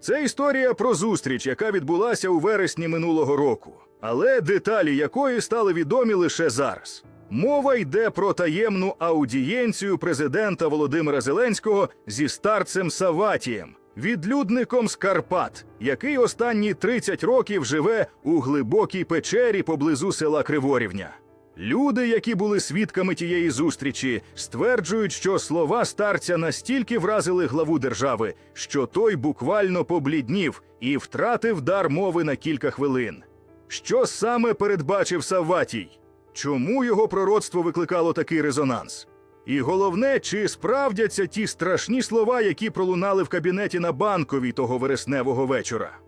Це історія про зустріч, яка відбулася у вересні минулого року, але деталі якої стали відомі лише зараз. Мова йде про таємну аудієнцію президента Володимира Зеленського зі старцем Саватієм, відлюдником з Карпат, який останні 30 років живе у глибокій печері поблизу села Криворівня. Люди, які були свідками тієї зустрічі, стверджують, що слова старця настільки вразили главу держави, що той буквально побліднів і втратив дар мови на кілька хвилин. Що саме передбачив Савватій? Чому його пророцтво викликало такий резонанс? І головне, чи справдяться ті страшні слова, які пролунали в кабінеті на банковій того вересневого вечора?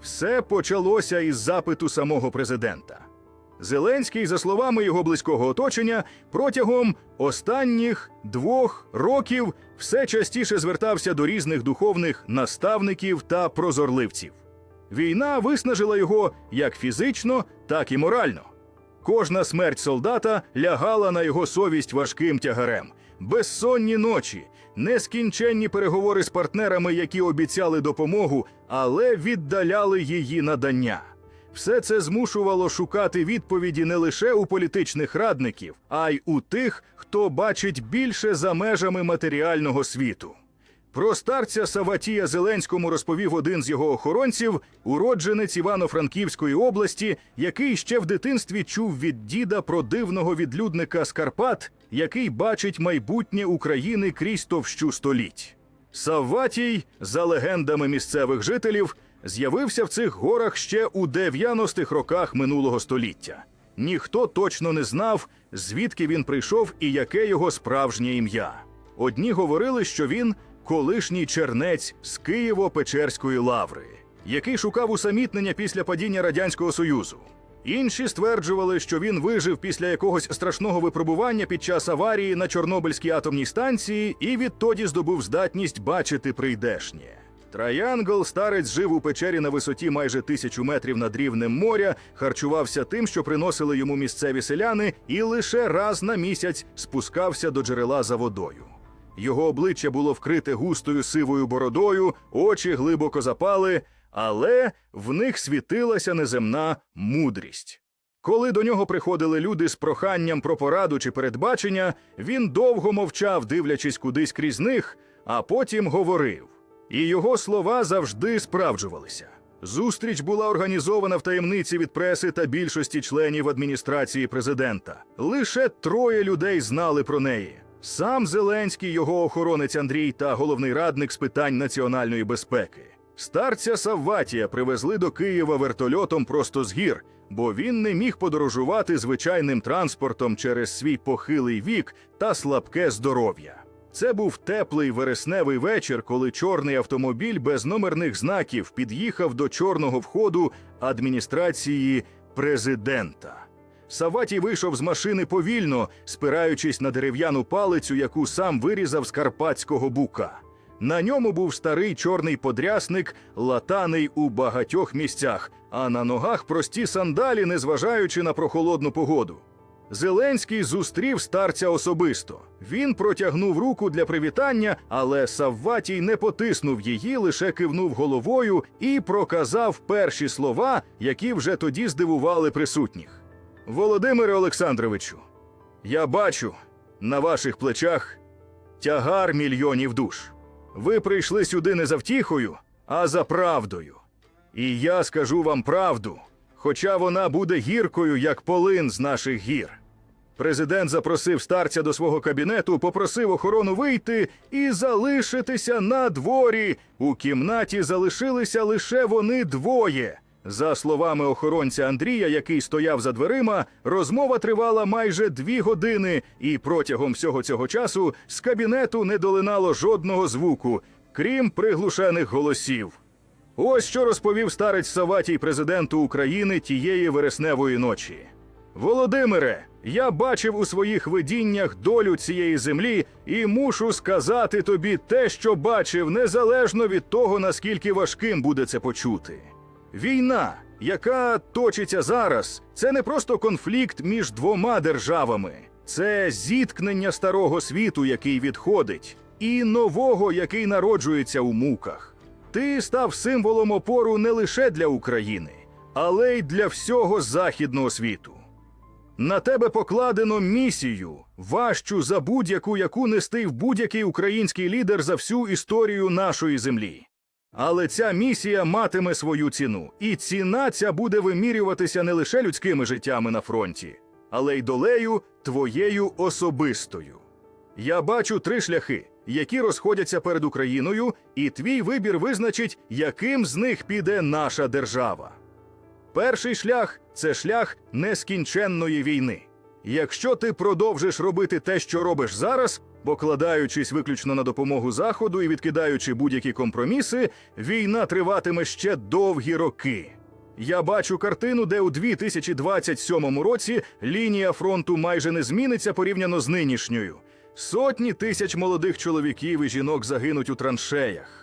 Все почалося із запиту самого президента. Зеленський, за словами його близького оточення, протягом останніх двох років все частіше звертався до різних духовних наставників та прозорливців. Війна виснажила його як фізично, так і морально. Кожна смерть солдата лягала на його совість важким тягарем, безсонні ночі, нескінченні переговори з партнерами, які обіцяли допомогу, але віддаляли її надання. Все це змушувало шукати відповіді не лише у політичних радників, а й у тих, хто бачить більше за межами матеріального світу. Про старця Саватія Зеленському розповів один з його охоронців, уродженець Івано-Франківської області, який ще в дитинстві чув від діда про дивного відлюдника з Карпат, який бачить майбутнє України крізь товщу століть. Савватій, за легендами місцевих жителів, з'явився в цих горах ще у 90-х роках минулого століття. Ніхто точно не знав, звідки він прийшов і яке його справжнє ім'я. Одні говорили, що він колишній чернець з Києво-Печерської лаври, який шукав усамітнення після падіння Радянського Союзу. Інші стверджували, що він вижив після якогось страшного випробування під час аварії на Чорнобильській атомній станції і відтоді здобув здатність бачити прийдешнє. Траянгл старець жив у печері на висоті майже тисячу метрів над рівнем моря, харчувався тим, що приносили йому місцеві селяни, і лише раз на місяць спускався до джерела за водою. Його обличчя було вкрите густою сивою бородою, очі глибоко запали, але в них світилася неземна мудрість. Коли до нього приходили люди з проханням про пораду чи передбачення, він довго мовчав, дивлячись кудись крізь них, а потім говорив. І його слова завжди справджувалися. Зустріч була організована в таємниці від преси та більшості членів адміністрації президента. Лише троє людей знали про неї: сам Зеленський, його охоронець Андрій та головний радник з питань національної безпеки. Старця Савватія привезли до Києва вертольотом просто з гір, бо він не міг подорожувати звичайним транспортом через свій похилий вік та слабке здоров'я. Це був теплий вересневий вечір, коли чорний автомобіль без номерних знаків під'їхав до чорного входу адміністрації президента. Саватій вийшов з машини повільно, спираючись на дерев'яну палицю, яку сам вирізав з карпатського бука. На ньому був старий чорний подрясник, латаний у багатьох місцях, а на ногах прості сандалі, незважаючи на прохолодну погоду. Зеленський зустрів старця особисто. Він протягнув руку для привітання, але Савватій не потиснув її, лише кивнув головою і проказав перші слова, які вже тоді здивували присутніх. Володимире Олександровичу, я бачу на ваших плечах тягар мільйонів душ. Ви прийшли сюди не за втіхою, а за правдою. І я скажу вам правду, хоча вона буде гіркою, як полин з наших гір. Президент запросив старця до свого кабінету, попросив охорону вийти і залишитися на дворі. У кімнаті залишилися лише вони двоє. За словами охоронця Андрія, який стояв за дверима, розмова тривала майже дві години, і протягом всього цього часу з кабінету не долинало жодного звуку, крім приглушених голосів. Ось що розповів старець Саватій президенту України тієї вересневої ночі. Володимире, я бачив у своїх видіннях долю цієї землі і мушу сказати тобі те, що бачив, незалежно від того, наскільки важким буде це почути. Війна, яка точиться зараз, це не просто конфлікт між двома державами, це зіткнення старого світу, який відходить, і нового, який народжується у муках. Ти став символом опору не лише для України, але й для всього західного світу. На тебе покладено місію, важчу за будь-яку, яку нестив будь-який український лідер за всю історію нашої землі. Але ця місія матиме свою ціну, і ціна ця буде вимірюватися не лише людськими життями на фронті, але й долею твоєю особистою. Я бачу три шляхи, які розходяться перед Україною, і твій вибір визначить, яким з них піде наша держава. Перший шлях це шлях нескінченної війни. Якщо ти продовжиш робити те, що робиш зараз, покладаючись виключно на допомогу Заходу і відкидаючи будь-які компроміси, війна триватиме ще довгі роки. Я бачу картину, де у 2027 році лінія фронту майже не зміниться порівняно з нинішньою. Сотні тисяч молодих чоловіків і жінок загинуть у траншеях.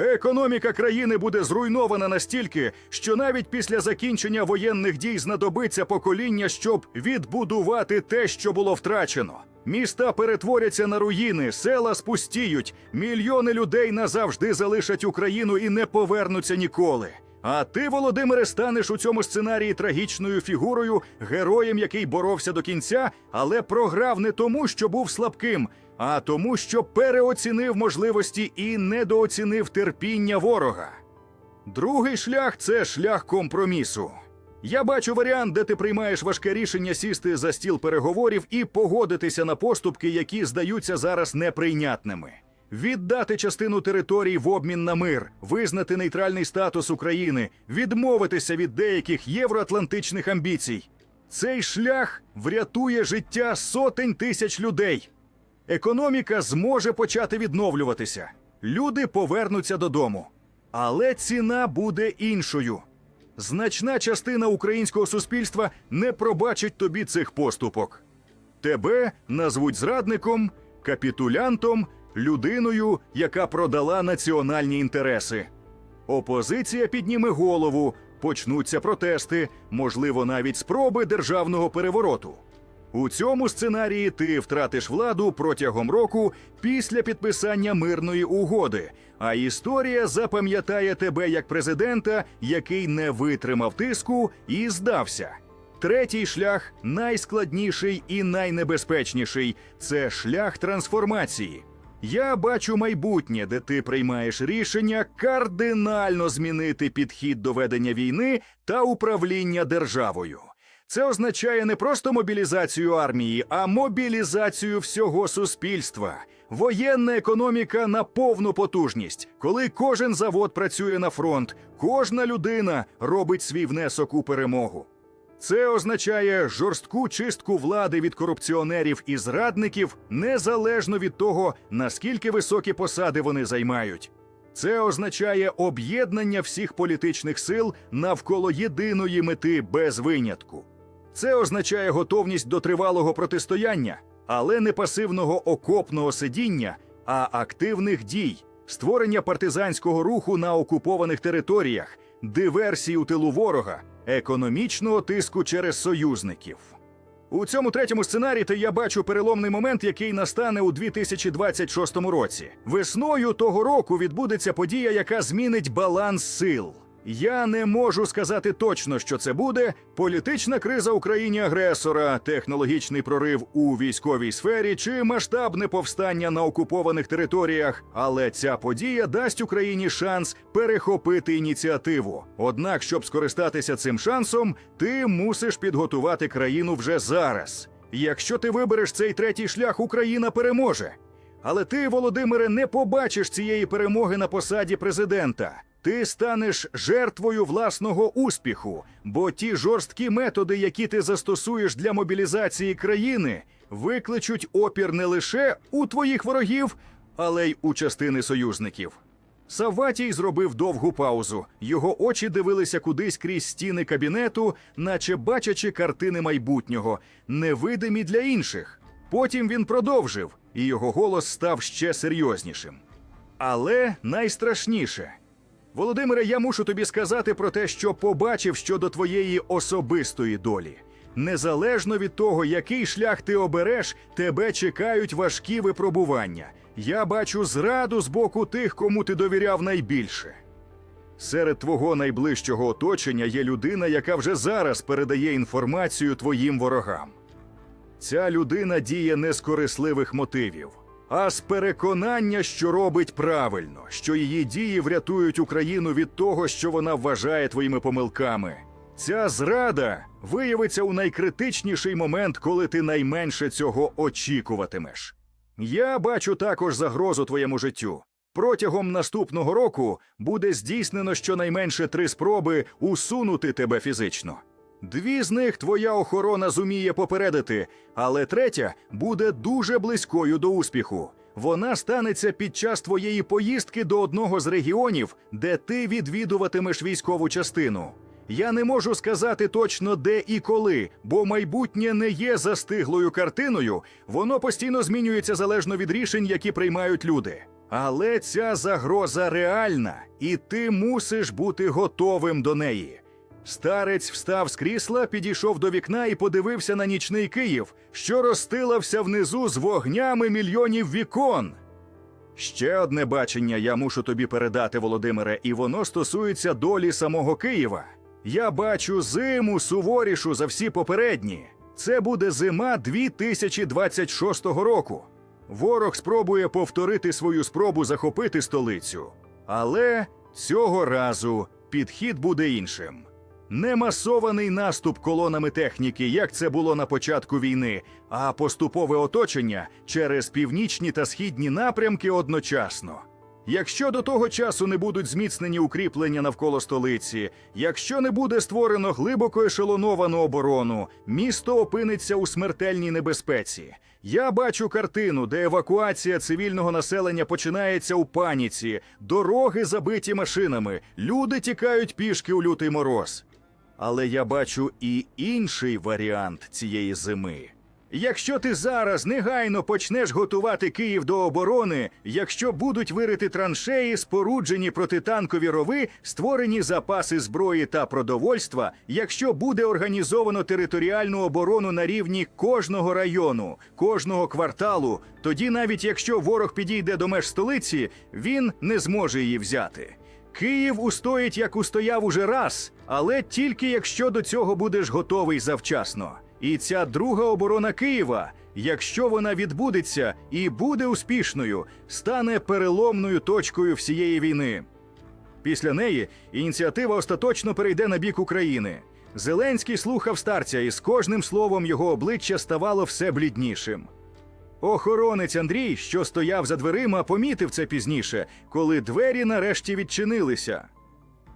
Економіка країни буде зруйнована настільки, що навіть після закінчення воєнних дій знадобиться покоління, щоб відбудувати те, що було втрачено. Міста перетворяться на руїни, села спустіють, мільйони людей назавжди залишать Україну і не повернуться ніколи. А ти, Володимире, станеш у цьому сценарії трагічною фігурою, героєм, який боровся до кінця, але програв не тому, що був слабким, а тому, що переоцінив можливості і недооцінив терпіння ворога. Другий шлях це шлях компромісу. Я бачу варіант, де ти приймаєш важке рішення сісти за стіл переговорів і погодитися на поступки, які здаються зараз неприйнятними. Віддати частину територій в обмін на мир, визнати нейтральний статус України, відмовитися від деяких євроатлантичних амбіцій. Цей шлях врятує життя сотень тисяч людей. Економіка зможе почати відновлюватися. Люди повернуться додому. Але ціна буде іншою. Значна частина українського суспільства не пробачить тобі цих поступок. Тебе назвуть зрадником, капітулянтом, людиною, яка продала національні інтереси. Опозиція підніме голову, почнуться протести, можливо, навіть спроби державного перевороту. У цьому сценарії ти втратиш владу протягом року після підписання мирної угоди, а історія запам'ятає тебе як президента, який не витримав тиску і здався. Третій шлях найскладніший і найнебезпечніший це шлях трансформації. Я бачу майбутнє, де ти приймаєш рішення кардинально змінити підхід до ведення війни та управління державою. Це означає не просто мобілізацію армії, а мобілізацію всього суспільства. Воєнна економіка на повну потужність, коли кожен завод працює на фронт, кожна людина робить свій внесок у перемогу. Це означає жорстку чистку влади від корупціонерів і зрадників незалежно від того, наскільки високі посади вони займають. Це означає об'єднання всіх політичних сил навколо єдиної мети без винятку. Це означає готовність до тривалого протистояння, але не пасивного окопного сидіння, а активних дій, створення партизанського руху на окупованих територіях, диверсій у тилу ворога, економічного тиску через союзників. У цьому третьому сценарії я бачу переломний момент, який настане у 2026 році. Весною того року відбудеться подія, яка змінить баланс сил. Я не можу сказати точно, що це буде політична криза Україні агресора, технологічний прорив у військовій сфері чи масштабне повстання на окупованих територіях. Але ця подія дасть Україні шанс перехопити ініціативу. Однак, щоб скористатися цим шансом, ти мусиш підготувати країну вже зараз. Якщо ти вибереш цей третій шлях, Україна переможе. Але ти, Володимире, не побачиш цієї перемоги на посаді президента. Ти станеш жертвою власного успіху, бо ті жорсткі методи, які ти застосуєш для мобілізації країни, викличуть опір не лише у твоїх ворогів, але й у частини союзників. Савватій зробив довгу паузу. Його очі дивилися кудись крізь стіни кабінету, наче бачачи картини майбутнього, невидимі для інших. Потім він продовжив, і його голос став ще серйознішим. Але найстрашніше. Володимире, я мушу тобі сказати про те, що побачив щодо твоєї особистої долі. Незалежно від того, який шлях ти обереш, тебе чекають важкі випробування. Я бачу зраду з боку тих, кому ти довіряв найбільше. Серед твого найближчого оточення є людина, яка вже зараз передає інформацію твоїм ворогам. Ця людина діє не з корисливих мотивів, а з переконання, що робить правильно, що її дії врятують Україну від того, що вона вважає твоїми помилками. Ця зрада виявиться у найкритичніший момент, коли ти найменше цього очікуватимеш. Я бачу також загрозу твоєму життю. Протягом наступного року буде здійснено щонайменше три спроби усунути тебе фізично. Дві з них твоя охорона зуміє попередити, але третя буде дуже близькою до успіху. Вона станеться під час твоєї поїздки до одного з регіонів, де ти відвідуватимеш військову частину. Я не можу сказати точно де і коли, бо майбутнє не є застиглою картиною, воно постійно змінюється залежно від рішень, які приймають люди. Але ця загроза реальна, і ти мусиш бути готовим до неї. Старець встав з крісла, підійшов до вікна і подивився на нічний Київ, що розстилився внизу з вогнями мільйонів вікон. Ще одне бачення я мушу тобі передати, Володимире, і воно стосується долі самого Києва. Я бачу зиму суворішу за всі попередні. Це буде зима 2026 року. Ворог спробує повторити свою спробу захопити столицю. Але цього разу підхід буде іншим. Не масований наступ колонами техніки, як це було на початку війни, а поступове оточення через північні та східні напрямки одночасно. Якщо до того часу не будуть зміцнені укріплення навколо столиці, якщо не буде створено глибоко ешелоновану оборону, місто опиниться у смертельній небезпеці. Я бачу картину, де евакуація цивільного населення починається у паніці, дороги забиті машинами, люди тікають пішки у лютий мороз. Але я бачу і інший варіант цієї зими. Якщо ти зараз негайно почнеш готувати Київ до оборони, якщо будуть вирити траншеї, споруджені протитанкові рови, створені запаси зброї та продовольства, якщо буде організовано територіальну оборону на рівні кожного району, кожного кварталу, тоді навіть якщо ворог підійде до меж столиці, він не зможе її взяти. Київ устоїть, як устояв уже раз, але тільки якщо до цього будеш готовий завчасно. І ця друга оборона Києва, якщо вона відбудеться і буде успішною, стане переломною точкою всієї війни. Після неї ініціатива остаточно перейде на бік України. Зеленський слухав старця, і з кожним словом його обличчя ставало все бліднішим. Охоронець Андрій, що стояв за дверима, помітив це пізніше, коли двері нарешті відчинилися.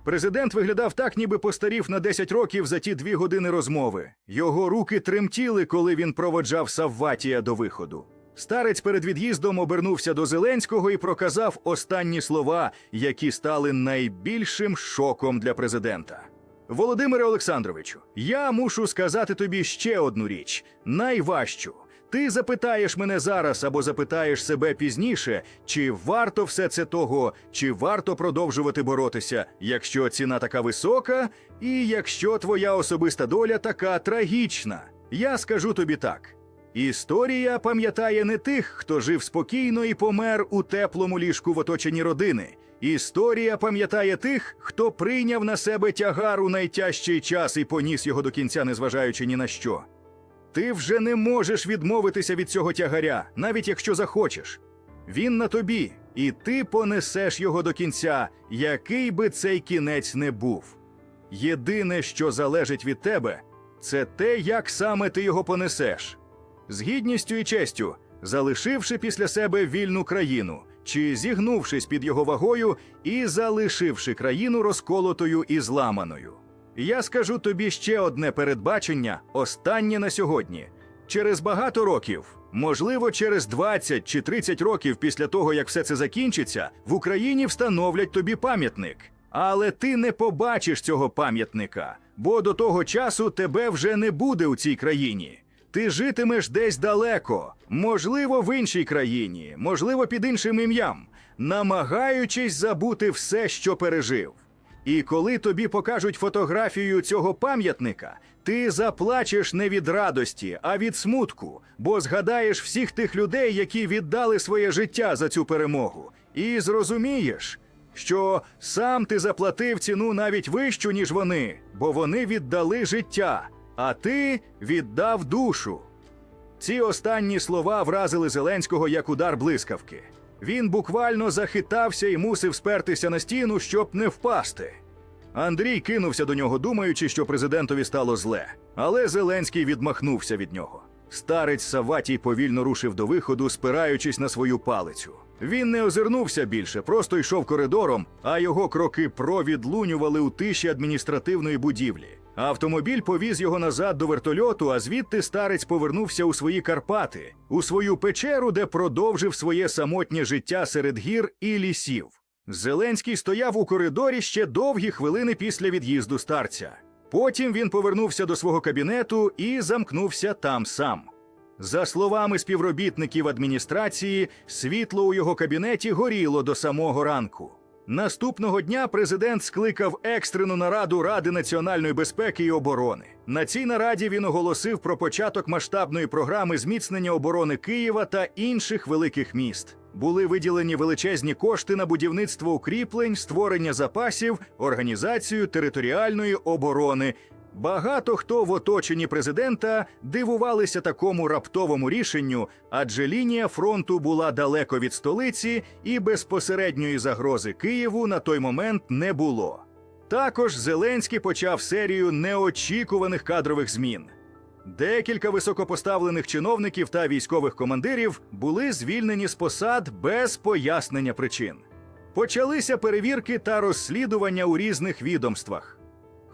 Президент виглядав так, ніби постарів на 10 років за ті дві години розмови. Його руки тремтіли, коли він проводжав Савватія до виходу. Старець перед від'їздом обернувся до Зеленського і проказав останні слова, які стали найбільшим шоком для президента. Володимире Олександровичу, я мушу сказати тобі ще одну річ найважчу. Ти запитаєш мене зараз або запитаєш себе пізніше, чи варто все це того, чи варто продовжувати боротися, якщо ціна така висока, і якщо твоя особиста доля така трагічна. Я скажу тобі так. Історія пам'ятає не тих, хто жив спокійно і помер у теплому ліжку в оточенні родини. Історія пам'ятає тих, хто прийняв на себе тягар у найтяжчий час і поніс його до кінця, незважаючи ні на що. Ти вже не можеш відмовитися від цього тягаря, навіть якщо захочеш. Він на тобі, і ти понесеш його до кінця, який би цей кінець не був. Єдине, що залежить від тебе, це те, як саме ти його понесеш. З гідністю і честю, залишивши після себе вільну країну, чи зігнувшись під його вагою і залишивши країну розколотою і зламаною. Я скажу тобі ще одне передбачення, останнє на сьогодні. Через багато років, можливо, через 20 чи 30 років після того, як все це закінчиться, в Україні встановлять тобі пам'ятник. Але ти не побачиш цього пам'ятника, бо до того часу тебе вже не буде у цій країні. Ти житимеш десь далеко, можливо, в іншій країні, можливо, під іншим ім'ям, намагаючись забути все, що пережив. І коли тобі покажуть фотографію цього пам'ятника, ти заплачеш не від радості, а від смутку, бо згадаєш всіх тих людей, які віддали своє життя за цю перемогу, і зрозумієш, що сам ти заплатив ціну навіть вищу, ніж вони, бо вони віддали життя, а ти віддав душу. Ці останні слова вразили Зеленського як удар блискавки. Він буквально захитався і мусив спертися на стіну, щоб не впасти. Андрій кинувся до нього, думаючи, що президентові стало зле. Але Зеленський відмахнувся від нього. Старець Саватій повільно рушив до виходу, спираючись на свою палицю. Він не озирнувся більше, просто йшов коридором, а його кроки провідлунювали у тиші адміністративної будівлі. Автомобіль повіз його назад до вертольоту, а звідти старець повернувся у свої Карпати, у свою печеру, де продовжив своє самотнє життя серед гір і лісів. Зеленський стояв у коридорі ще довгі хвилини після від'їзду старця. Потім він повернувся до свого кабінету і замкнувся там сам. За словами співробітників адміністрації, світло у його кабінеті горіло до самого ранку. Наступного дня президент скликав екстрену нараду Ради національної безпеки і оборони. На цій нараді він оголосив про початок масштабної програми зміцнення оборони Києва та інших великих міст. Були виділені величезні кошти на будівництво укріплень, створення запасів, організацію територіальної оборони. Багато хто в оточенні президента дивувалися такому раптовому рішенню, адже лінія фронту була далеко від столиці, і безпосередньої загрози Києву на той момент не було. Також Зеленський почав серію неочікуваних кадрових змін. Декілька високопоставлених чиновників та військових командирів були звільнені з посад без пояснення причин. Почалися перевірки та розслідування у різних відомствах.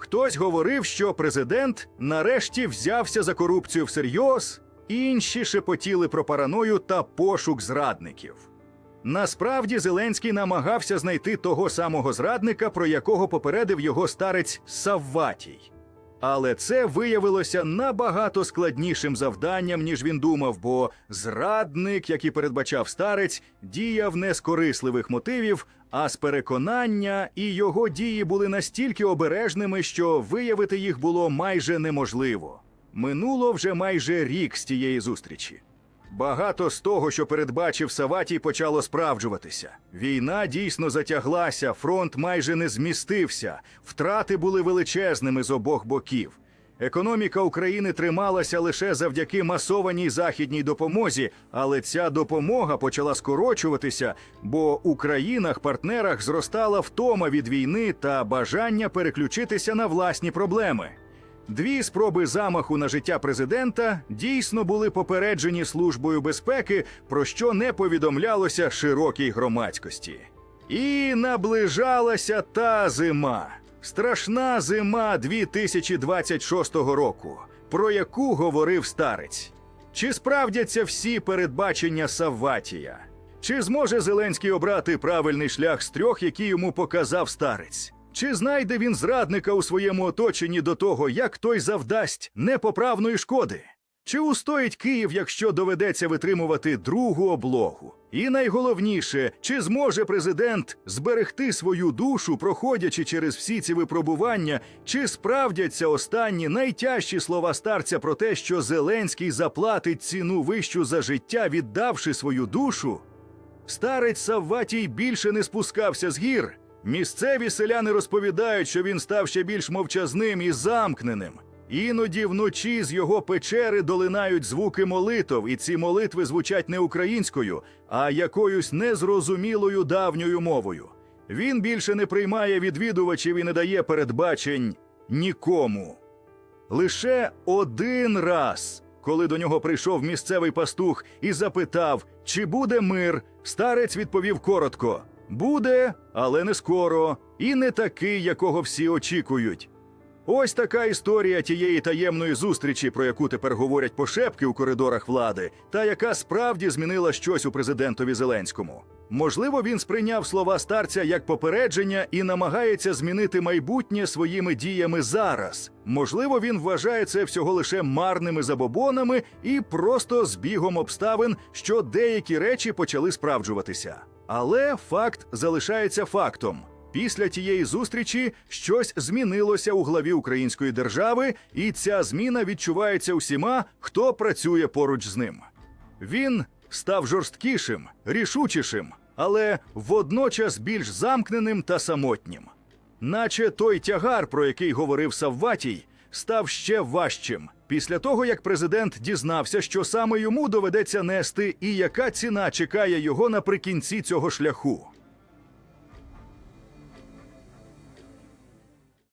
Хтось говорив, що президент нарешті взявся за корупцію всерйоз, інші шепотіли про параною та пошук зрадників. Насправді Зеленський намагався знайти того самого зрадника, про якого попередив його старець Савватій. Але це виявилося набагато складнішим завданням, ніж він думав, бо зрадник, як і передбачав старець, діяв не з корисливих мотивів, а з переконання, і його дії були настільки обережними, що виявити їх було майже неможливо. Минуло вже майже рік з тієї зустрічі. Багато з того, що передбачив Саватій, почало справджуватися. Війна дійсно затяглася, фронт майже не змістився, втрати були величезними з обох боків. Економіка України трималася лише завдяки масованій західній допомозі, але ця допомога почала скорочуватися, бо у країнах-партнерах зростала втома від війни та бажання переключитися на власні проблеми. Дві спроби замаху на життя президента дійсно були попереджені службою безпеки, про що не повідомлялося широкій громадськості. І наближалася та зима. Страшна зима 2026 року, про яку говорив старець. Чи справдяться всі передбачення Савватія? Чи зможе Зеленський обрати правильний шлях з трьох, які йому показав старець? Чи знайде він зрадника у своєму оточенні до того, як той завдасть непоправної шкоди? Чи устоїть Київ, якщо доведеться витримувати другу облогу? І найголовніше, чи зможе президент зберегти свою душу, проходячи через всі ці випробування, чи справдяться останні найтяжчі слова старця про те, що Зеленський заплатить ціну вищу за життя, віддавши свою душу? Старець Савватій більше не спускався з гір. Місцеві селяни розповідають, що він став ще більш мовчазним і замкненим. Іноді вночі з його печери долинають звуки молитов, і ці молитви звучать не українською, а якоюсь незрозумілою давньою мовою. Він більше не приймає відвідувачів і не дає передбачень нікому. Лише один раз, коли до нього прийшов місцевий пастух і запитав, чи буде мир, старець відповів коротко: буде, але не скоро, і не такий, якого всі очікують. Ось така історія тієї таємної зустрічі, про яку тепер говорять пошепки у коридорах влади, та яка справді змінила щось у президентові Зеленському. Можливо, він сприйняв слова старця як попередження і намагається змінити майбутнє своїми діями зараз. Можливо, він вважає це всього лише марними забобонами і просто збігом обставин, що деякі речі почали справджуватися. Але факт залишається фактом. Після тієї зустрічі щось змінилося у главі української держави, і ця зміна відчувається усіма, хто працює поруч з ним. Він став жорсткішим, рішучішим, але водночас більш замкненим та самотнім. Наче той тягар, про який говорив Савватій, став ще важчим після того, як президент дізнався, що саме йому доведеться нести і яка ціна чекає його наприкінці цього шляху.